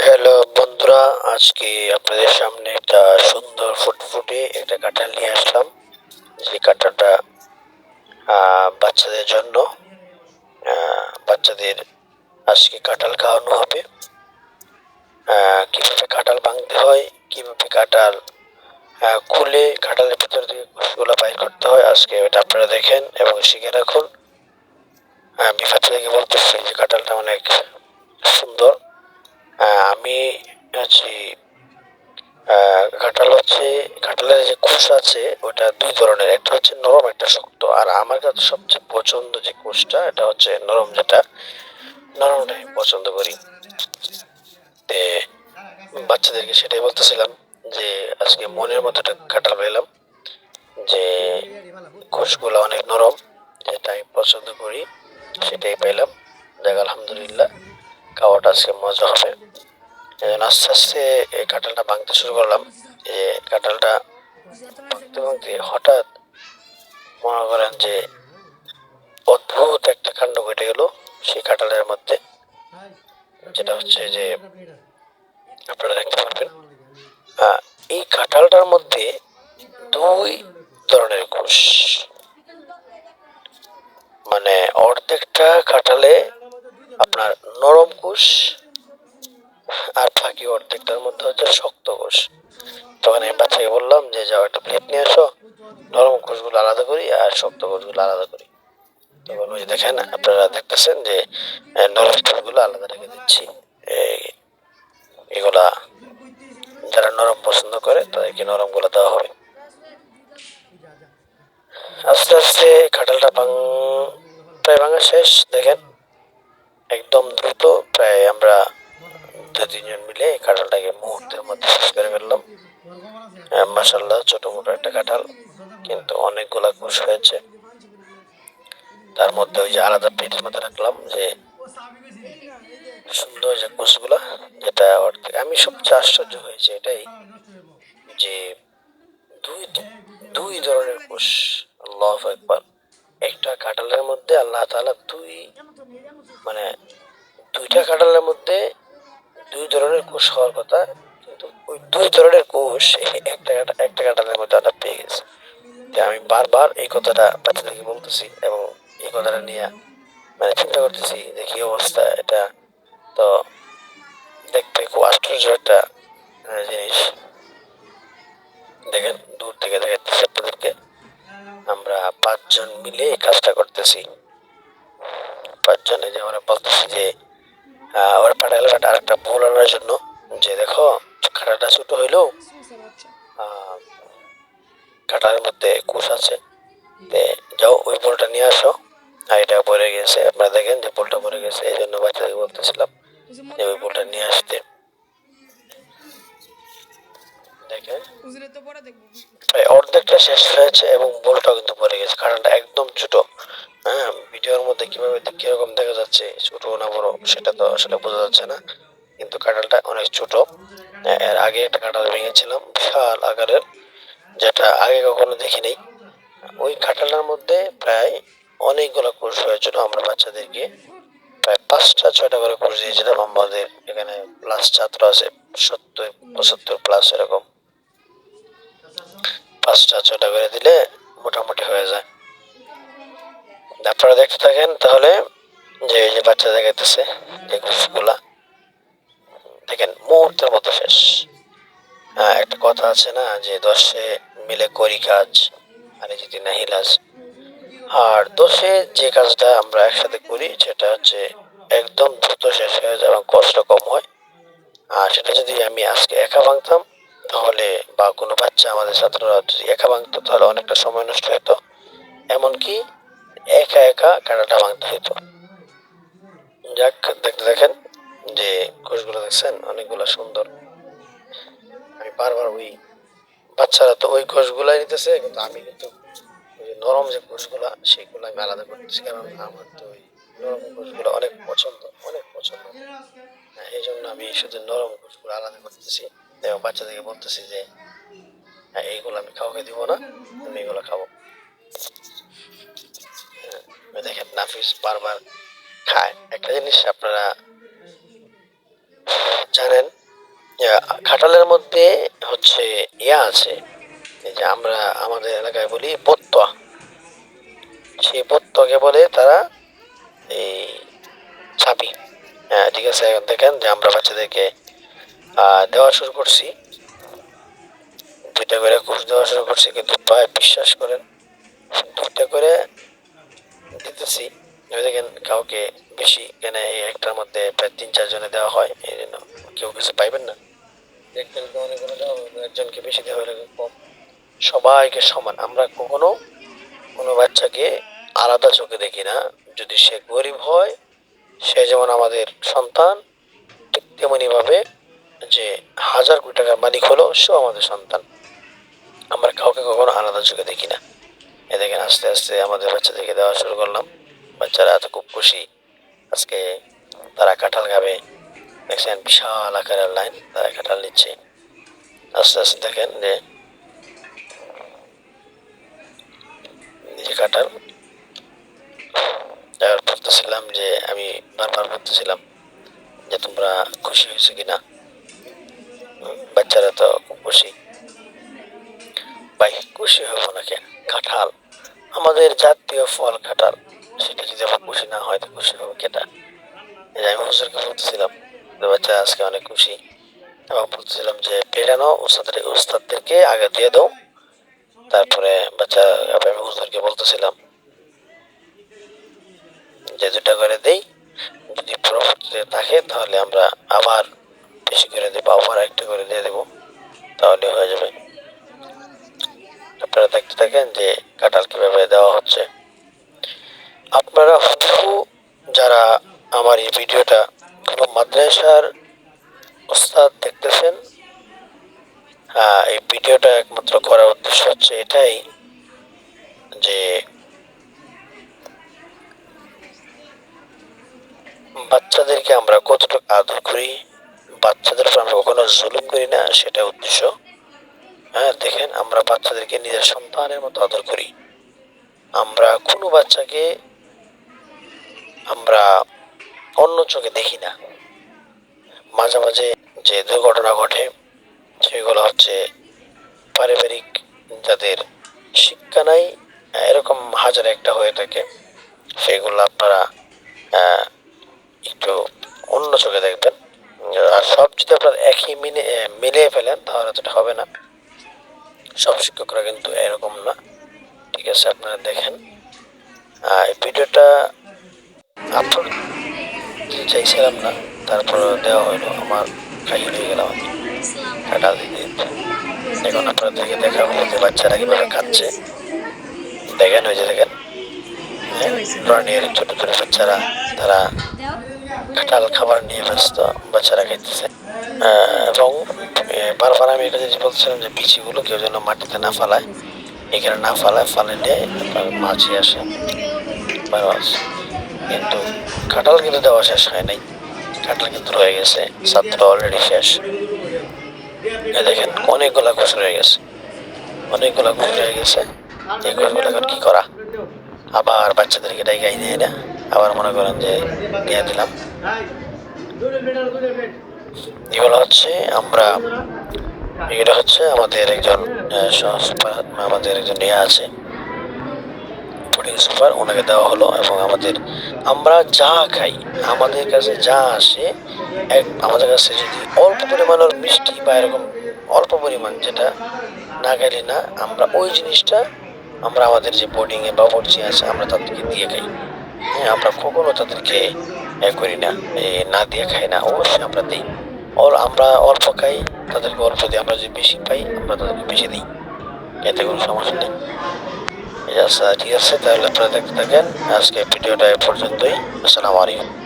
Hello বন্ধুরা, আজকে আপনাদের সামনে একটা সুন্দর ফুটফুটে একটা কাঁঠাল নিয়ে আসলাম। যে কাঁঠালটা বাচ্চাদের জন্য বাচ্চাদের আজকে কাঁঠাল খাওয়ানো হবে। কীভাবে কাঁঠাল ভাঙতে হয়, কীভাবে কাঁঠাল খুলে কাঁঠালের ভিতর থেকে কুশগুলো বাইর করতে হয়, আজকে এটা আপনারা দেখেন এবং শিখে রাখুন। আমি ফাতে থেকে বলতেছি যে কাঁঠালটা অনেক সুন্দর। আমি হচ্ছে কাঁঠাল হচ্ছে, কাঁঠালের যে কোষ আছে, ওটা দুই ধরনের, একটা হচ্ছে নরম, একটা শক্ত। আর আমার কাছে সবচেয়ে পছন্দ যে কোষটা, এটা হচ্ছে নরম যেটা, নরমটাই পছন্দ করি। বাচ্চাদেরকে সেটাই বলতেছিলাম যে, আজকে মনের মতো একটা কাঁঠাল পেলাম, যে কোষগুলো অনেক নরম, যেটা আমি পছন্দ করি। সেটাই পেলাম। দেখ, আলহামদুলিল্লাহ, খাওয়াটা আজকে মজা হবে। আস্তে আস্তে এই কাঁঠালটা ভাঙতে শুরু করলাম। যে কাঁঠালটা ভাঙতে ভাঙতে হঠাৎ মনে করেন যে অদ্ভুত একটা কাণ্ড ঘটে গেল সেই কাঁঠালের মধ্যে। যেটা হচ্ছে যে আপনারা দেখতে পারবেন। এই কাঁঠালটার মধ্যে দুই ধরনের কোষ মানে অর্ধেকটা কাঁঠালে আপনার নরম কোষ আর বাকি অর্ধেকটার মধ্যে হচ্ছে শক্ত কোষ। তখন আমি বাচ্চাকে বললাম যে, যাও একটা প্লেট নিয়ে আসো, নরম কোষগুলো আলাদা করি আর শক্ত কোষগুলো আলাদা করি। তখন ওই দেখেন, আপনারা দেখতেছেন যে নরম কোষগুলো আলাদা রেখে দিচ্ছি। এগুলা যারা নরম পছন্দ করে, তাদেরকে নরম নরমগুলো দেওয়া হবে। আস্তে আস্তে ভাঙ প্রায় ভাঙা শেষ, দেখেন। একদম দ্রুত প্রায় আমরা দু তিনজন মিলে কাঁঠালটাকে মুহূর্তের মধ্যে শেষ করে ফেললাম। মাসাল্লাহ ছোট মোটো একটা কাঁঠাল, কিন্তু অনেকগুলা কোষ হয়েছে। তার মধ্যে ওই যে আলাদা পেটের মধ্যে রাখলাম যে সুন্দর যে কোষগুলা, যেটা আমি সবচেয়ে আশ্চর্য হয়েছে এটাই যে দুই দুই ধরনের কোষ, আল্লাহ একবার একটা কাঁঠালের মধ্যে আল্লাহ তাআলা দুই মানে দুইটা কাঁঠালের মধ্যে দুই ধরনের কোষ হওয়ার কথা, কিন্তু ওই দুই ধরনের কোষ একটা একটা কাঁঠালের মধ্যে আমরা পেয়ে গেছে। তো আমি বারবার এই কথাটা বাচ্চাদেরকে বলতেছি এবং এই কথাটা নিয়ে মানে চিন্তা করতেছি যে কি অবস্থা এটা। তো দেখতে খুব আশ্চর্য একটা জিনিস। দেখেন, দূর থেকে দেখাচ্ছি আপনাদেরকে। আমরা পাঁচজন মিলে এই কাজটা করতেছি। পাঁচজনে যে আমরা বলতেছি যে ওরা পাঠালো একটা আরেকটা ভুল আনার জন্য যে দেখো, কাঁটাটা ছোট হইলেও কাঁটার মধ্যে কোষ আছে। যাও, ওই বলটা নিয়ে আসো। আর এটা পড়ে গেছে। আপনারা দেখেন যে বলটা পড়ে গেছে। অর্ধেকটা শেষ হয়েছে এবং বলটাও কিন্তু পড়ে গেছে কারণটা একদম ছোট। হ্যাঁ ভিডিওর মধ্যে কীভাবে কীরকম দেখা যাচ্ছে ছোট না বড় সেটা তো আসলে বোঝা যাচ্ছে না। কিন্তু কাঁঠালটা অনেক ছোট। হ্যাঁ, এর আগে একটা কাঁঠাল ভেঙেছিলাম বিশাল আকারের যেটা আগে কখনো দেখি দেখিনি। ওই কাঁঠালটার মধ্যে প্রায় অনেকগুলো কোর্স হয়েছিল আমরা বাচ্চাদেরকে প্রায় পাঁচটা ছয়টা করে কোর্স দিয়েছিলাম। আমাদের এখানে প্লাস ছাত্র আছে সত্তর পঁচাত্তর প্লাস এরকম। পাঁচটা ছটা করে দিলে মোটামুটি হয়ে যায়। আপনারা দেখতে থাকেন তাহলে যে এই যে বাচ্চা দেখাইতেছে ঘুষগুলা দেখেন মুহূর্তের মতো শেষ। হ্যাঁ একটা কথা আছে না, যে দশে মিলে করি কাজ, আর যদি নাহি লাজ আর দোষে যে কাজটা আমরা একসাথে করি, সেটা হচ্ছে একদম দ্রুত শেষ হয়ে যায় এবং কষ্ট কম হয়। আর সেটা যদি আমি আজকে একা ভাঙতাম তাহলে বা কোনো বাচ্চা আমাদের ছাত্ররা যদি একা ভাঙতো তাহলে অনেকটা সময় নষ্ট হতো। এমনকি একা একা কাঁটাটা ভাঙতে হতো যাক দেখতে দেখেন যে কোষগুলো দেখছেন অনেকগুলো সুন্দর। আমি বারবার ওই বাচ্চারা তো ওই কোষগুলাই নিতেছে কিন্তু আমি কিন্তু ওই নরম যে কোষগুলা সেইগুলো আমি আলাদা করতেছি কারণ আমার তো ওই নরম কোষগুলো অনেক পছন্দ অনেক পছন্দ। হ্যাঁ, এই জন্য আমি শুধু নরম কোষগুলো আলাদা করতেছি। এবং বাচ্চাদেরকে বলতেছি যে হ্যাঁ, এইগুলো আমি কাউকে দিব না আমি এগুলো খাব। হ্যাঁ, দেখেন নাফিস বারবার খায়। একটা জিনিস আপনারা জানেন খাটালের মধ্যে হচ্ছে ইয়া আছে যে আমরা আমাদের এলাকায় বলি বত্তয়া। সেই বত্তকে বলে তারা এই ছাপি। হ্যাঁ ঠিক আছে দেখেন যে আমরা বাচ্চাদেরকে দেওয়া শুরু করছি। দুইটা করে কোর্স দেওয়া শুরু করছি কিন্তু প্রায় বিশ্বাস করেন দুইটা করে দিতেছি। দেখেন কাউকে বেশি কেন এই একটার মধ্যে প্রায় তিন চার জনে দেওয়া হয় এই জন্য কেউ কিছু পাইবেন না। একজনকে দেওয়া হবে, একজনকে বেশি দেওয়া হলে কম। সবাইকে সমান। আমরা কখনো কোনো বাচ্চাকে আলাদা চোখে দেখি না। যদি সে গরিব হয় সে যেমন আমাদের সন্তান ঠিক তেমনি ভাবে যে হাজার কোটি টাকার মালিক হলো সেও আমাদের সন্তান। আমরা কাউকে কখনো আলাদা চোখে দেখি না। এ দেখেন, আস্তে আস্তে আমাদের বাচ্চাদেরকে দেওয়া শুরু করলাম। বাচ্চারা এত খুব খুশি। আজকে তারা কাঁঠাল খাবে। দেখছেন, বিশাল আকারের লাইন তারা কাঁঠাল নিচ্ছে। আস্তে আস্তে দেখেন যে নিজে কাঁঠাল বলতেছিলাম যে, আমি বারবার বলতেছিলাম যে তোমরা খুশি হয়েছো কিনা? বাচ্চারা তো খুশি। ভাই, খুশি হব না কেন? কাঁঠাল। আমাদের জাতীয় ফল কাঁঠাল। সেটা যদি আমার খুশি না হয়, তো খুশি হবে কেটা? আমি হুজুরকে বলতেছিলাম বাচ্চা, আজকে অনেক খুশি। এবং বলতেছিলাম যে, পেরানো ওস্তাদের, ওস্তাদদেরকে আগে দিয়ে দাও। তারপরে বাচ্চা আমি হুজুরকে বলতেছিলাম যে দুটা করে দেই। যদি পরবর্তীতে থাকে, তাহলে আমরা আবার বেশি করে দেবো, আবার একটা করে দিয়ে দেবো, তাহলে হয়ে যাবে। আপনারা দেখতে থাকেন যে কাঁঠাল কীভাবে দেওয়া হচ্ছে। আপনারা হুবহু যারা আমার এই ভিডিওটা কোনো মাদ্রাসার ওস্তাদ দেখতেছেন হ্যাঁ এই ভিডিওটা একমাত্র করার উদ্দেশ্য হচ্ছে এটাই যে বাচ্চাদেরকে আমরা কতটুকু আদর করি বাচ্চাদের উপর আমরা কখনো জুলুম করি না, সেটা উদ্দেশ্য। হ্যাঁ দেখেন, আমরা বাচ্চাদেরকে নিজের সন্তানের মতো আদর করি। আমরা কোনো বাচ্চাকে আমরা অন্য চোখে দেখি না। মাঝে মাঝে যে দুর্ঘটনা ঘটে, সেগুলো হচ্ছে পারিবারিক যাদের শিক্ষা নাই, এরকম হাজার একটা হয়ে থাকে, সেগুলো আপনারা আহ, একটু অন্য চোখে দেখবেন আর সব যদি আপনার একই মিলে ফেলেন তাহলে তো হবে না। সব শিক্ষকরা কিন্তু এরকম না। ঠিক আছে আপনারা দেখেন। এই ভিডিওটা আপলোড চাইছিলাম না তারপর দেওয়া হলো আমার খাইয়ে হয়ে গেলাম কাটা দিয়ে এখন আপনাদেরকে দেখাবো যে বাচ্চারা কীভাবে খাচ্ছে। দেখেন ওই যে দেখেন হ্যাঁ, প্রাণীর ছোট ছোট বাচ্চারা তারা কাঁঠাল খাবার নিয়ে ব্যস্ত, বাচ্চারা খাইতেছে। এবং বারবার আমি এটা জিনিস বলছিলাম যে বিচিগুলো কেউ যেন মাটিতে না ফালায়। এখানে না ফালায় ফালাইলে আপনার মাছি আসে। মাছ। কিন্তু কাঁঠাল কিন্তু দেওয়া শেষ হয় নাই। কাঁঠাল কিন্তু রয়ে গেছে ছাত্র অলরেডি শেষ। দেখেন, অনেকগুলা কোষ রয়ে গেছে। অনেকগুলা কোষ রয়ে গেছে। এই কোষগুলো এখন কি করা? আবার বাচ্চাদেরকে ডাইগাই দিয়ে না? আবার মনে করেন যে দিয়ে দিলাম। এগুলো হচ্ছে আমরা, এগুলো হচ্ছে আমাদের একজন আমাদের একজন ইয়ে আছে সুপার ওনাকে দেওয়া হলো এবং আমাদের, আমরা যা খাই, আমাদের কাছে যা আসে, এক, আমাদের কাছে যদি অল্প পরিমাণের মিষ্টি বা এরকম অল্প পরিমাণ যেটা না গেলে না, আমরা ওই জিনিসটা, আমরা আমাদের যে বোর্ডিংয়ে বা যে আছে, আমরা তাদেরকে দিয়ে খাই। হ্যাঁ আমরা কখনো তাদেরকে করি না না দিয়ে খাই না, অবশ্যই আমরা দিই। ওর আমরা অল্প খাই, তাদেরকে অল্প দিই, আমরা যদি বেশি পাই, আমরা তাদেরকে বেশি দিই। এতে কোনো সমস্যা নেই। আচ্ছা ঠিক আছে, তাহলে আপনারা দেখতে থাকেন। আজকে ভিডিওটা এ পর্যন্তই। আসসালামু আলাইকুম।